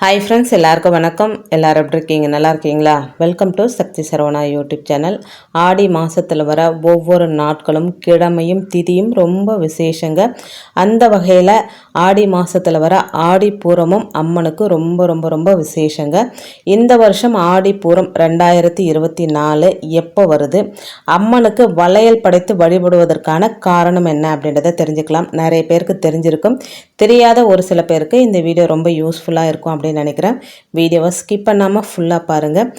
Hi friends எல்லாருக்கும் வணக்கம். எல்லாரும் எப்படி இருக்கீங்க? நல்லா இருக்கீங்களா? Welcome to Sakthi Saravana YouTube channel Aadi மாதத்தில் வர ஒவ்வொரு நாட்களும் கிழமையும் திதியும் ரொம்ப விசேஷங்க. அந்த வகையில் ஆடி மாதத்தில் வர ஆடி பூரமும் அம்மனுக்கு ரொம்ப ரொம்ப ரொம்ப விசேஷங்க. இந்த வருஷம் ஆடி பூரம் ரெண்டாயிரத்தி இருபத்தி நாலு எப்போ வருது? அம்மனுக்கு வளையல் படைத்து வழிபடுவதற்கான காரணம் என்ன அப்படின்றத தெரிஞ்சுக்கலாம். நிறைய பேருக்கு தெரிஞ்சிருக்கும். தெரியாத ஒரு சில பேருக்கு இந்த வீடியோ ரொம்ப யூஸ்ஃபுல்லாக இருக்கும் அப்படின்னு நினைக்கிறேன். வீடியோவை ஸ்கிப் பண்ணாமல் ஃபுல்லாக பாருங்கள்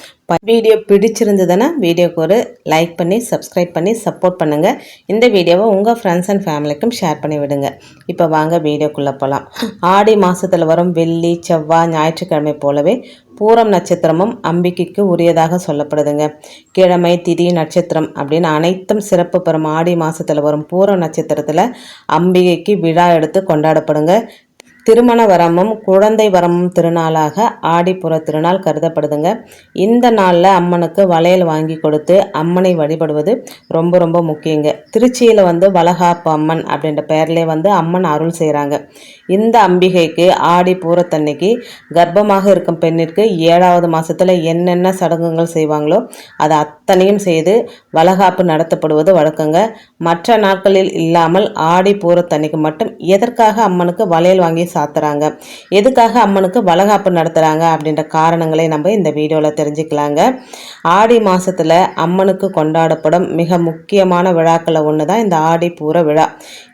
வீடியோ பிடிச்சிருந்ததுன்னா வீடியோக்கு ஒரு லைக் பண்ணி சப்ஸ்கிரைப் பண்ணி சப்போர்ட் பண்ணுங்கள் இந்த வீடியோவை உங்கள் ஃப்ரெண்ட்ஸ் அண்ட் ஃபேமிலிக்கும் ஷேர் பண்ணி விடுங்க. இப்போ வாங்க வீடியோக்குள்ளே போகலாம் ஆடி மாதத்தில் வரும் வெள்ளி செவ்வாய் ஞாயிற்றுக்கிழமை போலவே பூரம் நட்சத்திரமும் அம்பிகைக்கு உரியதாக சொல்லப்படுதுங்க. கிழமை திதி நட்சத்திரம் அப்படின்னு அனைத்தும் சிறப்பு பெறும் ஆடி மாதத்தில் வரும் பூரம் நட்சத்திரத்தில் அம்பிகைக்கு விழா எடுத்து கொண்டாடப்படுங்க. திருமண வரமும் குழந்தை வரமும் திருநாளாக ஆடிப்புற திருநாள் கருதப்படுதுங்க. இந்த நாளில் அம்மனுக்கு வளையல் வாங்கி கொடுத்து அம்மனை வழிபடுவது ரொம்ப ரொம்ப முக்கியங்க. திருச்சியில் வந்து வளகாப்பு அம்மன் அப்படின்ற பெயர்லேயே வந்து அம்மன் அருள் செய்கிறாங்க இந்த அம்பிகைக்கு ஆடி பூரத்தன்னைக்கு கர்ப்பமாக இருக்கும் பெண்ணிற்கு ஏழாவது மாதத்தில் என்னென்ன சடங்குகள் செய்வாங்களோ அதை அத்தனையும் செய்து வளகாப்பு நடத்தப்படுவது வழக்கங்க. மற்ற நாட்களில் இல்லாமல் ஆடி பூரத்தன்னைக்கு மட்டும் எதற்காக அம்மனுக்கு வளையல் வாங்கி சாத்துறாங்க. எதுக்காக அம்மனுக்கு வளகாப்பு நடத்துகிறாங்க அப்படின்ற காரணங்களை நம்ம இந்த வீடியோவில் தெரிஞ்சுக்கலாங்க. ஆடி மாதத்தில் அம்மனுக்கு கொண்டாடப்படும் மிக முக்கியமான விழாக்களில் ஒன்று தான் இந்த ஆடி பூர விழா.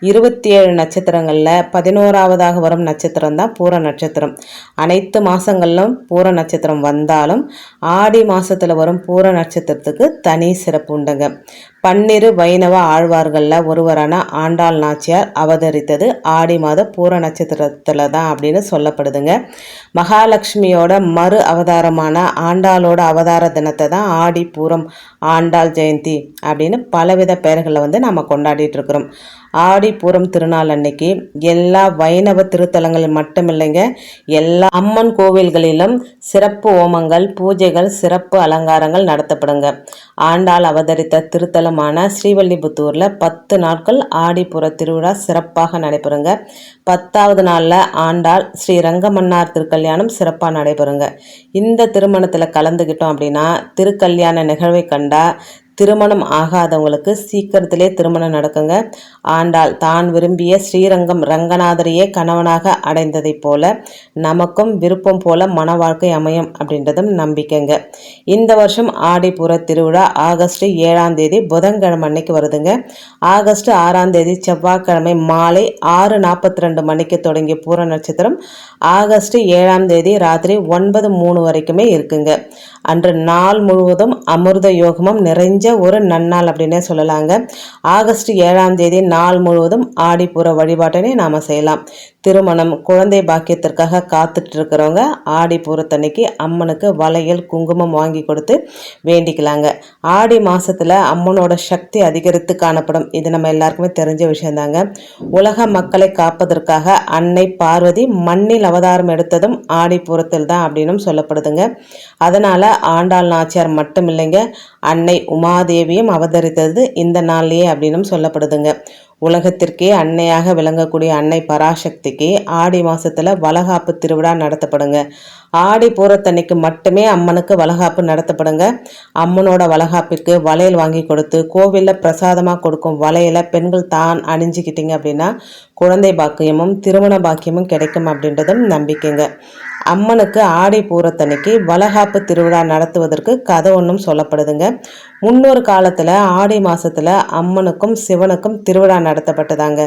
இருபத்தி ஏழு நட்சத்திரங்களில் பதினோராவதாக வரும் நட்சத்திரம் தான் பூர நட்சத்திரம். அனைத்து மாதங்களிலும் பூர நட்சத்திரம் வந்தாலும் ஆடி மாதத்தில் வரும் பூர நட்சத்திரத்துக்கு தனி சிறப்பு உண்டுங்க. பன்னிரு வைணவ ஆழ்வார்களில் ஒருவரான ஆண்டாள் நாச்சியார் அவதரித்தது ஆடி மாத பூர நட்சத்திரத்தில் தான் அப்படின்னு சொல்லப்படுதுங்க. மகாலட்சுமியோட மறு அவதாரமான ஆண்டாளோட அவதார தினத்தை தான் ஆடி பூரம் ஆண்டாள் ஜெயந்தி அப்படின்னு பலவித பெயர்களை வந்து நம்ம கொண்டாடிட்டு இருக்கிறோம். ஆடிப்பூரம் திருநாள் அன்னைக்கு எல்லா வைணவ திருத்தலங்கள் மட்டும் இல்லைங்க எல்லா அம்மன் கோவில்களிலும் சிறப்பு ஓமங்கள் பூஜைகள் சிறப்பு அலங்காரங்கள் நடத்தப்படுங்க. ஆண்டாள் அவதரித்த திருத்தலமான ஸ்ரீவல்லிபுத்தூரில் பத்து நாட்கள் ஆடிப்புற திருவிழா சிறப்பாக நடைபெறுங்க. பத்தாவது நாளில் ஆண்டாள் ஸ்ரீ ரங்கமன்னார் திருக்கல்யாணம் சிறப்பாக நடைபெறுங்க. இந்த திருமணத்தில் கலந்துக்கிட்டோம் அப்படின்னா திருக்கல்யாண நிகழ்வை கண்டா திருமணம் ஆகாதவங்களுக்கு சீக்கிரத்திலே திருமணம் நடக்குங்க. ஆண்டாள் தான் விரும்பிய ஸ்ரீரங்கம் ரங்கநாதரையே கணவனாக அடைந்ததைப் போல நமக்கும் விருப்பம் போல மன வாழ்க்கை அமையும் அப்படின்றதும் நம்பிக்கைங்க. இந்த வருஷம் ஆடிப்புற திருவிழா ஆகஸ்ட் ஏழாம் தேதி புதன்கிழமை அன்னைக்கு வருதுங்க. ஆகஸ்ட் ஆறாம் தேதி செவ்வாய்க்கிழமை மாலை ஆறு நாற்பத்தி ரெண்டு மணிக்கு தொடங்கிய பூர நட்சத்திரம் ஆகஸ்ட் ஏழாம் தேதி ராத்திரி ஒன்பது மூணு வரைக்குமே இருக்குங்க. அன்று நாள் முழுவதும் அமிர்த யோகமும் நிறைஞ்ச ஒரு நன்னாள் அப்படின்னே சொல்லலாங்க. ஆகஸ்ட் ஏழாம் தேதி நாள் முழுவதும் ஆடிப்புற வழிபாட்டினை நாம் செய்யலாம். திருமணம் குழந்தை பாக்கியத்திற்காக காத்துட்டு இருக்கிறவங்க ஆடி அம்மனுக்கு வளையல் குங்குமம் வாங்கி கொடுத்து வேண்டிக்கலாங்க. ஆடி மாதத்தில் அம்மனோட சக்தி அதிகரித்து காணப்படும். இது நம்ம எல்லாருக்குமே தெரிஞ்ச விஷயந்தாங்க. உலக மக்களை காப்பதற்காக அன்னை பார்வதி மண்ணில் அவதாரம் எடுத்ததும் ஆடிப்பூரத்தில் தான் அப்படின்னும் சொல்லப்படுதுங்க. அதனால் ஆண்டாள் நாச்சியார் மட்டும் இல்லைங்க அன்னை உமாதேவியும் அவதரித்தது இந்த நாள்லேயே அப்படின்னும் சொல்லப்படுதுங்க. உலகத்திற்கே அன்னையாக விளங்கக்கூடிய அன்னை பராசக்திக்கு ஆடி மாசத்துல வளகாப்பு திருவிழா நடத்தப்படுங்க. ஆடி பூரத்தன்னைக்கு மட்டுமே அம்மனுக்கு வளகாப்பு நடத்தப்படுங்க. அம்மனோட வளகாப்பிற்கு வளையல் வாங்கி கொடுத்து கோவிலில் பிரசாதமாக கொடுக்கும் வளையலை பெண்கள் தான் அணிஞ்சிக்கிட்டீங்க அப்படின்னா குழந்தை பாக்கியமும் திருமண பாக்கியமும் கிடைக்கும் அப்படின்றதும் நம்பிக்கைங்க. அம்மனுக்கு ஆடி பூரத்தன்னைக்கு வளகாப்பு திருவிழா நடத்துவதற்கு கதை ஒன்றும் சொல்லப்படுதுங்க. முன்னொரு காலத்தில் ஆடி மாதத்தில் அம்மனுக்கும் சிவனுக்கும் திருவிழா நடத்தப்பட்டதாங்க.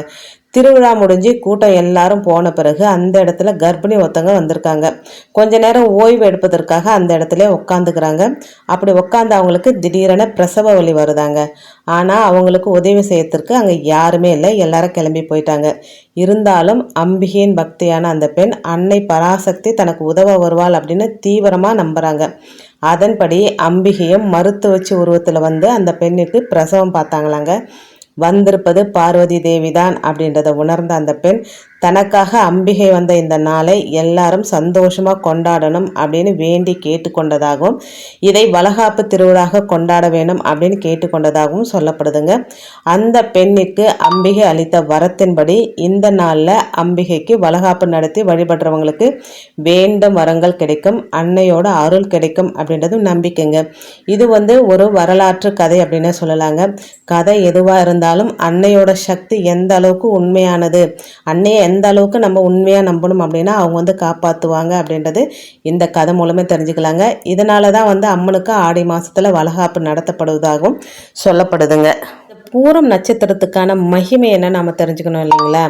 திருவிழா முடிஞ்சு கூட்டம் எல்லாரும் போன பிறகு அந்த இடத்துல கர்ப்பிணி ஒருத்தங்க வந்திருக்காங்க. கொஞ்ச நேரம் ஓய்வு எடுப்பதற்காக அந்த இடத்துல உட்காந்துக்கிறாங்க. அப்படி உட்காந்து அவங்களுக்கு திடீரென பிரசவ வலி வருதாங்க. ஆனால் அவங்களுக்கு உதவி செய்யறதுக்கு அங்கே யாருமே இல்லை. எல்லாரும் கிளம்பி போயிட்டாங்க. இருந்தாலும் அம்பிகையின் பக்தியான அந்த பெண் அன்னை பராசக்தி தனக்கு உதவ வருவாள் அப்படின்னு தீவிரமாக நம்புகிறாங்க அதன்படி அம்பிகையும் மருத்துவச்சி உருவத்தில் வந்து அந்த பெண்ணுக்கு பிரசவம் பார்த்தாங்களாங்க. வந்திருப்பது பார்வதி தேவிதான் அப்படின்றத உணர்ந்த அந்த பெண் தனக்காக அம்பிகை வந்த இந்த நாளை எல்லாரும் சந்தோஷமாக கொண்டாடணும் அப்படின்னு வேண்டி கேட்டுக்கொண்டதாகவும் இதை வளகாப்பு திருவிழாக கொண்டாட வேணும் அப்படின்னு கேட்டுக்கொண்டதாகவும் சொல்லப்படுதுங்க. அந்த பெண்ணுக்கு அம்பிகை அளித்த வரத்தின்படி இந்த நாளில் அம்பிகைக்கு வளகாப்பு நடத்தி வழிபடுறவங்களுக்கு வேண்டும் வரங்கள் கிடைக்கும் அன்னையோட அருள் கிடைக்கும் அப்படின்றதும் நம்பிக்கைங்க. இது வந்து ஒரு வரலாற்று கதை அப்படின்னு சொல்லலாங்க. கதை எதுவாக இருந்தாலும் அன்னையோட சக்தி எந்த அளவுக்கு உண்மையானது அன்னையை எந்த அளவுக்கு நம்ம உண்மையாக நம்பணும் அப்படின்னா அவங்க வந்து காப்பாற்றுவாங்க அப்படின்றது இந்த கதை மூலமே தெரிஞ்சுக்கலாங்க. இதனால தான் வந்து அம்மனுக்கு ஆடி மாதத்தில் வளகாப்பு நடத்தப்படுவதாகவும் சொல்லப்படுதுங்க. பூரம் நட்சத்திரத்துக்கான மகிமை என்ன நம்ம தெரிஞ்சுக்கணும் இல்லைங்களா?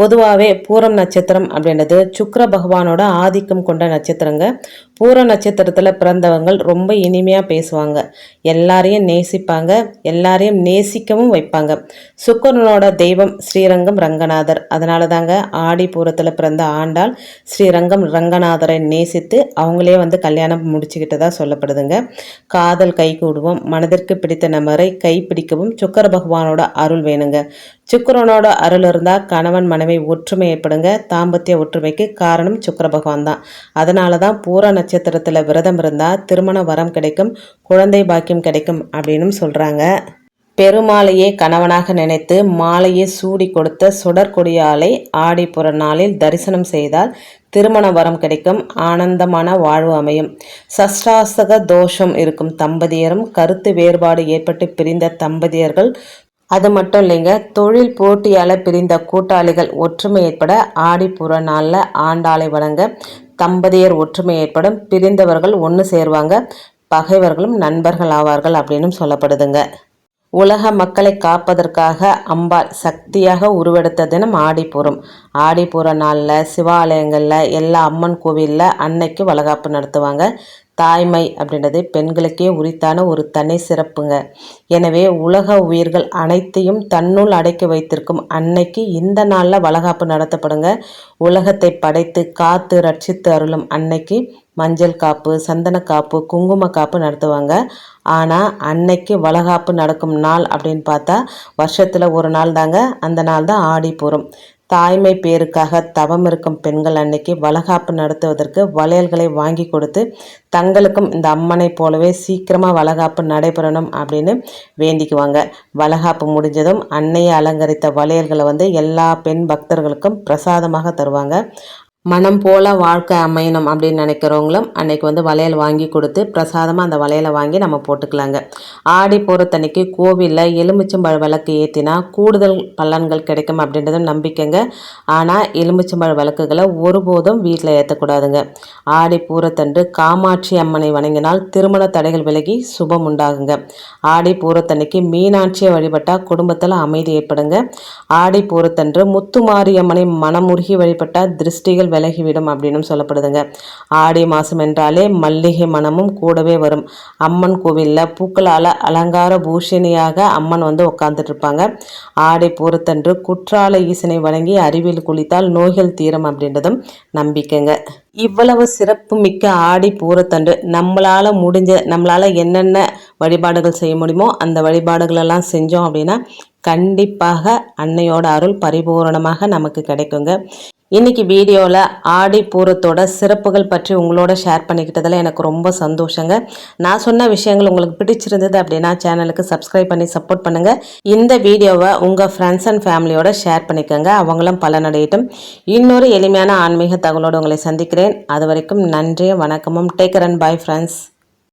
பொதுவாகவே பூரம் நட்சத்திரம் அப்படின்றது சுக்கர பகவானோட ஆதிக்கம் கொண்ட நட்சத்திரங்க. பூர நட்சத்திரத்தில் பிறந்தவங்கள் ரொம்ப இனிமையாக பேசுவாங்க. எல்லாரையும் நேசிப்பாங்க. எல்லாரையும் நேசிக்கவும் வைப்பாங்க. சுக்கரனோட தெய்வம் ஸ்ரீரங்கம் ரங்கநாதர். அதனால தாங்க ஆடி பூரத்தில் பிறந்த ஆண்டாள் ஸ்ரீரங்கம் ரங்கநாதரை நேசித்து அவங்களே வந்து கல்யாணம் முடிச்சுக்கிட்டதா சொல்லப்படுதுங்க. காதல் கை கூடுவோம். மனதிற்கு பிடித்த நபரை கைப்பிடிக்கவும் சுக்கர பகவானோட அருள் வேணுங்க. சுக்கரனோட அருள் இருந்தால் கணவன் மனைவி ஒற்றுமை ஏற்படுங்க. தாம்பத்திய ஒற்றுமைக்கு காரணம் சுக்கர பகவான் தான். அதனால தான் பூர நட்சத்திரத்தில் விரதம் இருந்தால் திருமண வரம் கிடைக்கும் குழந்தை பாக்கியம் கிடைக்கும் அப்படின்னு சொல்கிறாங்க பெருமாளையே கணவனாக நினைத்து மாலையை சூடி கொடுத்த சுடற்கொடியாலை ஆடிப்புற நாளில் தரிசனம் செய்தால் திருமண வரம் கிடைக்கும் ஆனந்தமான வாழ்வு அமையும். சஷ்டாசக தோஷம் இருக்கும் தம்பதியரும் கருத்து வேறுபாடு ஏற்பட்டு பிரிந்த தம்பதியர்கள் அது மட்டும் இல்லைங்க தொழில் போட்டியால் பிரிந்த கூட்டாளிகள் ஒற்றுமை ஏற்பட ஆடிப்புற நாளில் ஆண்டாளை வழங்க தம்பதியர் ஒற்றுமை ஏற்படும் பிரிந்தவர்கள் ஒன்று சேருவாங்க பகைவர்களும் நண்பர்கள் ஆவார்கள் அப்படின்னு சொல்லப்படுதுங்க. உலக மக்களை காப்பதற்காக அம்பாள் சக்தியாக உருவெடுத்த தினம் ஆடிப்பூரம். ஆடிப்பூர நாளில் சிவாலயங்களில் எல்லா அம்மன் கோவிலில் அன்னைக்கு வளகாப்பு நடத்துவாங்க. தாய்மை அப்படின்றது பெண்களுக்கே உரித்தான ஒரு தனி சிறப்புங்க. எனவே உலக உயிர்கள் அனைத்தையும் தன்னுள் அடக்கி வைத்திருக்கும் அன்னைக்கு இந்த நாளில் வளகாப்பு நடத்தப்படுங்க. உலகத்தை படைத்து காத்து ரட்சித்து அருளும் அன்னைக்கு மஞ்சள் காப்பு சந்தன காப்பு குங்கும காப்பு நடத்துவாங்க. ஆனால் அன்னைக்கு வளகாப்பு நடக்கும் நாள் அப்படின்னு பார்த்தா வருஷத்தில் ஒரு நாள் தாங்க அந்த நாள் தான் ஆடிப்பூரம். தாய்மை பேருக்காக தவம் இருக்கும் பெண்கள் அன்னைக்கு வளகாப்பு நடத்துவதற்கு வளையல்களை வாங்கி கொடுத்து தங்களுக்கும் இந்த அம்மனை போலவே சீக்கிரமாக வளகாப்பு நடைபெறணும் அப்படின்னு வேண்டிக்குவாங்க. வளகாப்பு முடிஞ்சதும் அன்னையை அலங்கரித்த வளையல்களை வந்து எல்லா பெண் பக்தர்களுக்கும் பிரசாதமாக தருவாங்க. மனம் போல வாழ்க்கை அமையணும் அப்படின்னு நினைக்கிறவங்களும் அன்னைக்கு வந்து வளையல் வாங்கி கொடுத்து பிரசாதமாக அந்த வளையலை வாங்கி நம்ம போட்டுக்கலாங்க. ஆடி போகிறத்தன்னைக்கு கோவிலில் எலுமிச்சம்பழ விளக்கு ஏற்றினா கூடுதல் பலன்கள் கிடைக்கும் அப்படின்றது நம்பிக்கைங்க. ஆனால் எலுமிச்சம்பழ விளக்குகளை ஒருபோதும் வீட்டில் ஏற்றக்கூடாதுங்க ஆடி பூரத்தன்று காமாட்சி அம்மனை வணங்கினால் திருமண தடைகள் விலகி சுபம் உண்டாகுங்க. ஆடி பூரத்தன்னைக்கு மீனாட்சியை வழிபட்டால் குடும்பத்தில் அமைதி ஏற்படுங்க. ஆடி பூரத்தன்று முத்துமாரியம்மனை மனமுருகி வழிபட்டால் திருஷ்டிகள் விலகிவிடும் அப்படின்னு சொல்லப்படுதுங்க. ஆடி மாதம் என்றாலே மல்லிகை மனமும் கூடவே வரும். அம்மன் கோவிலில் பூக்களால் அலங்கார பூஷணியாக அம்மன் வந்து உட்காந்துட்டு இருப்பாங்க ஆடை பூரத்தன்று குற்றால ஈசனை வழங்கி அறிவியல் குளித்தால் நோய்கள் தீரம் அப்படின்றதும் நம்பிக்கைங்க. இவ்வளவு சிறப்பு மிக்க ஆடி பூரத்தன்று நம்மளால் முடிஞ்ச நம்மளால் என்னென்ன வழிபாடுகள் செய்ய முடியுமோ அந்த வழிபாடுகளெல்லாம் செஞ்சோம் அப்படின்னா கண்டிப்பாக அன்னையோட அருள் பரிபூரணமாக நமக்கு கிடைக்குங்க. இன்னைக்கு வீடியோவில் ஆடி பூரத்தோட சிறப்புகள் பற்றி உங்களோட ஷேர் பண்ணிக்கிட்டதில் எனக்கு ரொம்ப சந்தோஷங்க. நான் சொன்ன விஷயங்கள் உங்களுக்கு பிடிச்சிருந்தது அப்படின்னா சேனலுக்கு சப்ஸ்கிரைப் பண்ணி சப்போர்ட் பண்ணுங்கள் இந்த வீடியோவை உங்கள் ஃப்ரெண்ட்ஸ் அண்ட் ஃபேமிலியோட ஷேர் பண்ணிக்கோங்க. அவங்களும் பலனடையட்டும். இன்னொரு எளிமையான ஆன்மீக தகவலோடு உங்களை சந்திக்கிறேன். அது வரைக்கும் நன்றியும் வணக்கமும். Taker and bye friends